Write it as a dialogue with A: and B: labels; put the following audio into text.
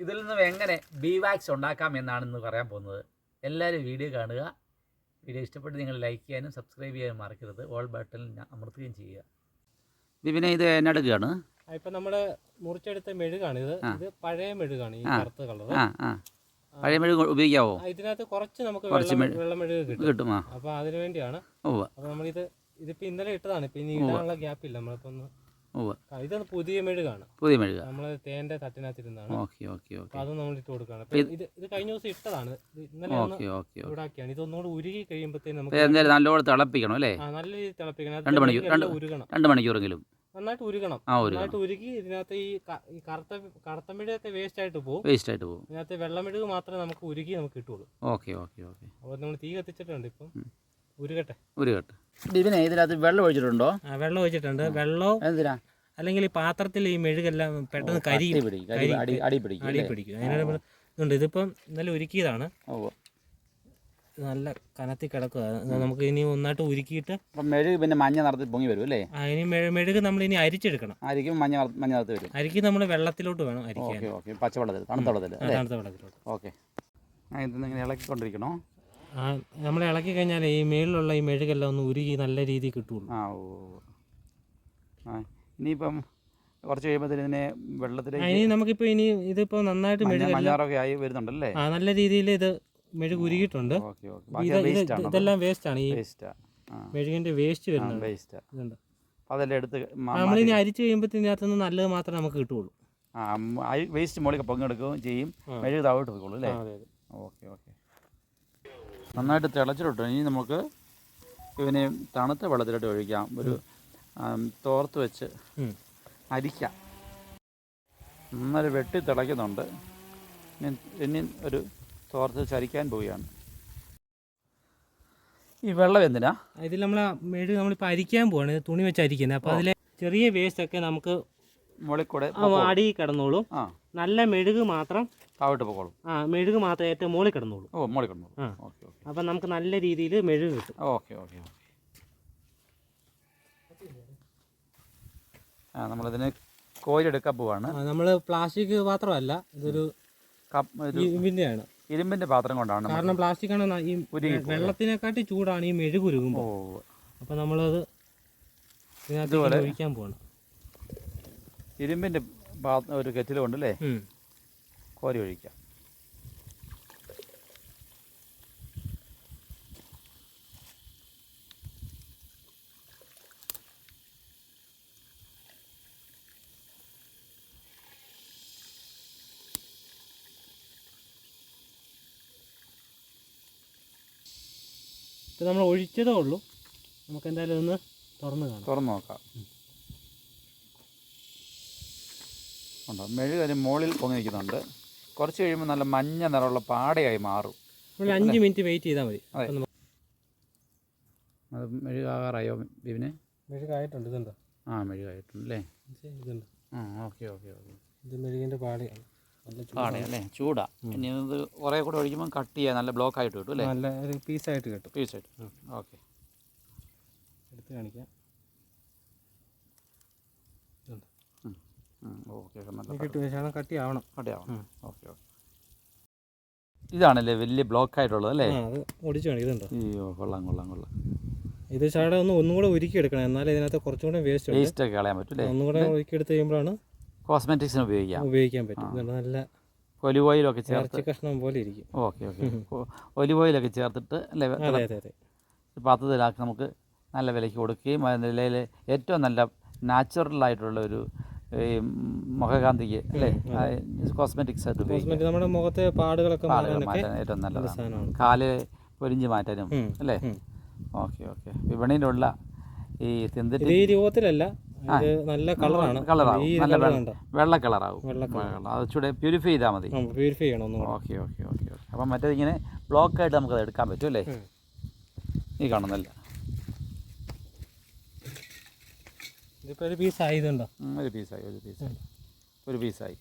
A: ഇതിൽ നിന്നും എങ്ങനെ ബി വാക്സ് ഉണ്ടാക്കാം എന്നാണ് ഇന്ന് പറയാൻ പോകുന്നത്. എല്ലാവരും വീഡിയോ കാണുക. വീഡിയോ ഇഷ്ടപ്പെട്ട് നിങ്ങൾ ലൈക്ക് ചെയ്യാനും സബ്സ്ക്രൈബ് ചെയ്യാനും മറക്കരുത്. ഓൾ ബട്ടണിൽ അമർത്തുകയും ചെയ്യുക. ബിബിനെ ഇത് എന്നെടുക്കുകയാണ്
B: ഇപ്പം നമ്മൾ മുറിച്ചെടുത്ത മെഴുകാണ് ഇത്. പഴയ മെഴുകാണ് ഈ. കറുത്ത കളർ
A: പഴയ മെഴുക് ഉപയോഗിക്കാവോ?
B: ഇതിനകത്ത് കുറച്ച് നമുക്ക്
A: കുറച്ച്
B: വെള്ളം മെഴുക് കിട്ടും.
A: കിട്ടും ആ.
B: അപ്പൊ അതിനു വേണ്ടിയാണ്.
A: ഉവ്വ്.
B: അപ്പൊ നമ്മളിത് ഇതിപ്പോ ഇന്നലെ ഇട്ടതാണ്. ഇപ്പൊ ഇനി ഇടാനുള്ള ഗ്യാപ്പ് ഇല്ല. നമ്മളിപ്പോ ഒന്ന്
A: ഉവ്വ്
B: ആ, ഇത് പുതിയ മെഴുകാണ്.
A: പുതിയ മെഴുക.
B: നമ്മൾ തേന്റെ തട്ടിനകത്തിരുന്നാണ്
A: ഓക്കെ ഓക്കെ ഓക്കെ.
B: അതും നമ്മൾ ഇട്ട് കൊടുക്കുകയാണ് ഇത് ഇത് കഴിഞ്ഞ ദിവസം ഇട്ടതാണ്. ഇന്നലെ
A: ഓക്കെ ഓക്കെ ഓക്കെ.
B: ഇതൊന്നുകൂടി ഉരുകി
A: കഴിയുമ്പോഴത്തേക്കും
B: നമുക്ക്
A: എന്തായാലും നല്ലോണം തിളപ്പിക്കണം അല്ലേ?
B: നല്ല രീതിയിൽ തിളപ്പിക്കണം.
A: രണ്ട് മണിക്കൂർ- രണ്ട്-
B: ഉരുകണം.
A: രണ്ട് മണിക്കൂറെങ്കിലും.
B: നന്നായിട്ട് ഉരുകണം. നന്നായിട്ട് ഉരുകി ഇതിനകത്ത് ഈ കറുത്ത കറുത്ത മെഴുകൊക്കെ വേസ്റ്റ് ആയിട്ട് പോകും
A: വേസ്റ്റ് ആയിട്ട് പോകും
B: ഇതിനകത്ത് വെള്ളമെഴുക് മാത്രമേ നമുക്ക് ഉരുകി നമുക്ക് കിട്ടുള്ളൂ
A: ഓക്കെ ഓക്കെ ഓക്കെ.
B: അപ്പോൾ നമ്മൾ തീ കത്തിച്ചിട്ടുണ്ട് ഇപ്പം. ഉരുകട്ടെ.
A: ഉരുകട്ടെ. ബിബിനെ ഇതിനകത്ത് വെള്ളം ഒഴിച്ചിട്ടുണ്ടോ?
B: വെള്ളം ഒഴിച്ചിട്ടുണ്ട്. വെള്ളം
A: എന്തിനാ?
B: അല്ലെങ്കിൽ ഈ പാത്രത്തിൽ ഈ മെഴുകെല്ലാം പെട്ടെന്ന് കരി
A: അടി പിടിക്കും
B: നമ്മൾ ഇതുണ്ട്. ഇതിപ്പം ഇന്നലെ ഉരുക്കിയതാണ്.
A: ഉവ്വ്.
B: നല്ല കനത്തി കിടക്കുക നമുക്ക് ഇനി ഒന്നായിട്ട് ഉരുക്കിയിട്ട്
A: മെഴുക് പിന്നെ മഞ്ഞ നിറത്തിൽ പൊങ്ങി വരും അല്ലേ?
B: ഇനി മെഴു- മെഴുക് നമ്മൾ ഇനി അരിച്ചെടുക്കണം.
A: അരിക്കും മഞ്ഞ മഞ്ഞ നിറത്ത് വരും.
B: അരിക്ക് നമ്മൾ വെള്ളത്തിലോട്ട് വേണം അരിക്കാൻ.
A: പച്ചവെള്ളത്തിൽ തണുത്ത വെള്ളത്തിൽ
B: തണുത്ത വെള്ളത്തിലോട്ട്.
A: ഓക്കെ. ഇളക്കിക്കൊണ്ടിരിക്കണോ?
B: ആ നമ്മൾ ഇളക്കി കഴിഞ്ഞാൽ ഈ മേളിലുള്ള ഈ മെഴുകെല്ലാം ഒന്ന് ഉരുകി നല്ല രീതിയിൽ കിട്ടുള്ളൂ.
A: ആ ഓ ഓ. ആ. ഇനിയിപ്പം കുറച്ച് കഴിയുമ്പോൾ ഇതിനെ വെള്ളത്തിലേക്ക്
B: ഇനി നമുക്കിപ്പോൾ ഇനി ഇതിപ്പോൾ നന്നായിട്ട് മെഴുകെല്ലാം
A: മഞ്ഞാറൊക്കെ ആയി വരുന്നുണ്ടല്ലേ?
B: ആ നല്ല രീതിയിൽ ഇത് മെഴുക് ഉരുകിയിട്ടുണ്ട്. ഇതെല്ലാം വേസ്റ്റ് ആണ്. ഈ മെഴുകിന്റെ വേസ്റ്റ് വരുന്നത്
A: വേസ്റ്റാ അതെല്ലാം എടുത്ത്
B: നമ്മളിനി അരിച്ചു കഴിയുമ്പോൾ ഇതിനകത്തുനിന്ന് നല്ലത് മാത്രമേ നമുക്ക് കിട്ടുള്ളൂ
A: ആ വേസ്റ്റ് മുകളിൽ പങ്കെടുക്കുകയും ചെയ്യും.
B: മെഴുകി
A: മെഴുക് താഴോട്ട് പോയിക്കോളൂ അല്ലേ? Okay okay. നന്നായിട്ട് തിളച്ചിട്ടുണ്ട്. ഇനി നമുക്ക് ഇവനെ തണുത്ത വെള്ളത്തിലോട്ട് ഒഴിക്കാം. ഒരു തോർത്ത് വെച്ച്. അരിക്കാം. നന്നായി വെട്ടി തിളയ്ക്കുന്നുണ്ട്. ഇനി ഒരു തോർത്ത് ചരിക്കാൻ പോവുകയാണ്. ഈ വെള്ളം എന്തിനാ?
B: ഇതിൽ നമ്മൾ മെഴുക് നമ്മളിപ്പോൾ അരിക്കാൻ പോവാണ്. തുണി വെച്ച് അരിക്കുന്നത് അപ്പോൾ അതിലെ ചെറിയ വേസ്റ്റ് ഒക്കെ നമുക്ക്
A: മുകളിൽ
B: അടി കിടന്നോളും. നല്ല മെഴുക് മാത്രം
A: താഴോട്ട് പോകോളും
B: ആ മെഴുക് മാത്രം ഏറ്റവും മുകളിൽ കിടന്നോളും.
A: ഓ മുകളിൽ കിടന്നോളും.
B: ആ.
A: Okay okay.
B: അപ്പം നമുക്ക് നല്ല രീതിയിൽ മെഴുക് കിട്ടും.
A: ഓക്കെ ഓക്കെ ഓക്കെ ആ നമ്മളിതിനെ കോരിയെടുക്കാൻ പോവാണ്.
B: നമ്മൾ പ്ലാസ്റ്റിക് പാത്രമല്ല ഇതൊരു ഇരുമ്പിന്റെയാണ്
A: ഇരുമ്പിന്റെ പാത്രം കൊണ്ടാണ്
B: കാരണം പ്ലാസ്റ്റിക് ആണ് ഈ വെള്ളത്തിനെക്കാട്ടി ചൂടാണ് ഈ മെഴുക് അപ്പൊ നമ്മളത് ഇതിനകത്ത് ഒഴിക്കാൻ പോവാണ്.
A: ഇരുമ്പിന്റെ ഒരു
B: ഉം.
A: കോരി ഒഴിക്കാം.
B: ഇപ്പം നമ്മൾ ഒഴിച്ചതേ ഉള്ളൂ. നമുക്ക് എന്തായാലും ഒന്ന് തുറന്ന് കാണാം.
A: തുറന്ന് നോക്കാം. ഉണ്ടോ? മെഴുക് അതിന് മുകളിൽ പൊങ്ങി നിൽക്കുന്നുണ്ട് കുറച്ച് കഴിയുമ്പോൾ നല്ല മഞ്ഞ നിറമുള്ള പാടയായി മാറും.
B: ഒരു അഞ്ച് മിനിറ്റ് വെയിറ്റ് ചെയ്താൽ മതി.
A: അതെ. മെഴുകാറായോ ബിബിന്
B: മെഴുകായിട്ടുണ്ട് ഇതുണ്ടോ?
A: ആ മെഴുകായിട്ടുണ്ട് അല്ലേ?
B: ഇതുണ്ട്.
A: ആ ഓക്കെ ഓക്കെ ഓക്കെ.
B: ഇത് മെഴുകിന്റെ പാടയാണ്
A: അല്ലേ? ചൂടാ. ഇനി ഇത് കുറേ കൂടെ ഒഴിക്കുമ്പോൾ കട്ട് ചെയ്യാൻ നല്ല ബ്ലോക്ക് ആയിട്ട് കിട്ടും അല്ലേ?
B: നല്ല ഒരു പീസായിട്ട് കിട്ടും.
A: പീസ്
B: ആയിട്ട്.
A: ഓക്കെ
B: എടുത്ത് കാണിക്കാം.
A: ഓക്കെ നല്ല കട്ടിയാവണം.
B: ഉം.
A: ഓക്കെ ഓക്കെ ഇതാണല്ലേ വലിയ ബ്ലോക്ക് ആയിട്ടുള്ളത് അല്ലേ?
B: ഒടിച്ചു
A: അയ്യോ കൊള്ളാം കൊള്ളാം കൊള്ളാം.
B: ഇത് ശകലം ഒന്ന് ഒന്നും കൂടെ ഒരുക്കി എടുക്കണം എന്നാലേ ഇതിനകത്ത് കുറച്ചും കൂടെ വേസ്റ്റ്
A: വേസ്റ്റ് ഒക്കെ കളയാൻ പറ്റും
B: ഒന്നും കൂടെ ഒരുക്കി എടുത്ത് കഴിയുമ്പോഴാണ്
A: കോസ്മെറ്റിക്സിന് ഉപയോഗിക്കാം.
B: ഉപയോഗിക്കാൻ പറ്റും. നല്ല
A: ഒലിവ് ഓയിലൊക്കെ ചേർത്ത്
B: കഷ്ണം പോലെ ഇരിക്കും.
A: Okay okay. ഒലിവ് ഓയിലൊക്കെ ചേർത്തിട്ട് പാത്രത്തിലാക്കി നമുക്ക് നല്ല വിലയ്ക്ക് കൊടുക്കുകയും അതിന്റെ നിലയിൽ ഏറ്റവും നല്ല നാച്ചുറൽ ആയിട്ടുള്ള ഒരു ഈ മുഖകാന്തിക്ക് അല്ലേ കോസ്മെറ്റിക്സ് ആയിട്ട് ഉപയോഗിക്കാം.
B: നമ്മുടെ മുഖത്തെ പാടുകളൊക്കെ
A: മാറ്റാൻ ഏറ്റവും
B: നല്ല
A: നല്ലതാണ് കാൽ പൊരിഞ്ഞ് മാറ്റാനും. അല്ലേ. Okay okay. വിപണിയിലുള്ള ഈ സിന്തറ്റിക്
B: രൂപത്തിലല്ല നല്ല കളറാണ്.
A: കളറാവും.
B: ഈ
A: നല്ല വെള്ള കളറാവും.
B: വെള്ള
A: വെള്ള. അത് ചൂടെ പ്യൂരിഫൈ ചെയ്താൽ മതി.
B: പ്യൂരിഫൈ ചെയ്യണം
A: ഓക്കെ ഓക്കെ ഓക്കെ ഓക്കെ. അപ്പം മറ്റേത് ഇങ്ങനെ ബ്ലോക്കായിട്ട് നമുക്കത് എടുക്കാൻ പറ്റും അല്ലേ. ഈ കാണുന്നല്ല
B: ഇതിപ്പോൾ ഒരു പീസ് ആയതുണ്ടോ
A: ഒരു പീസായി ഒരു പീസായി ഒരു പീസായി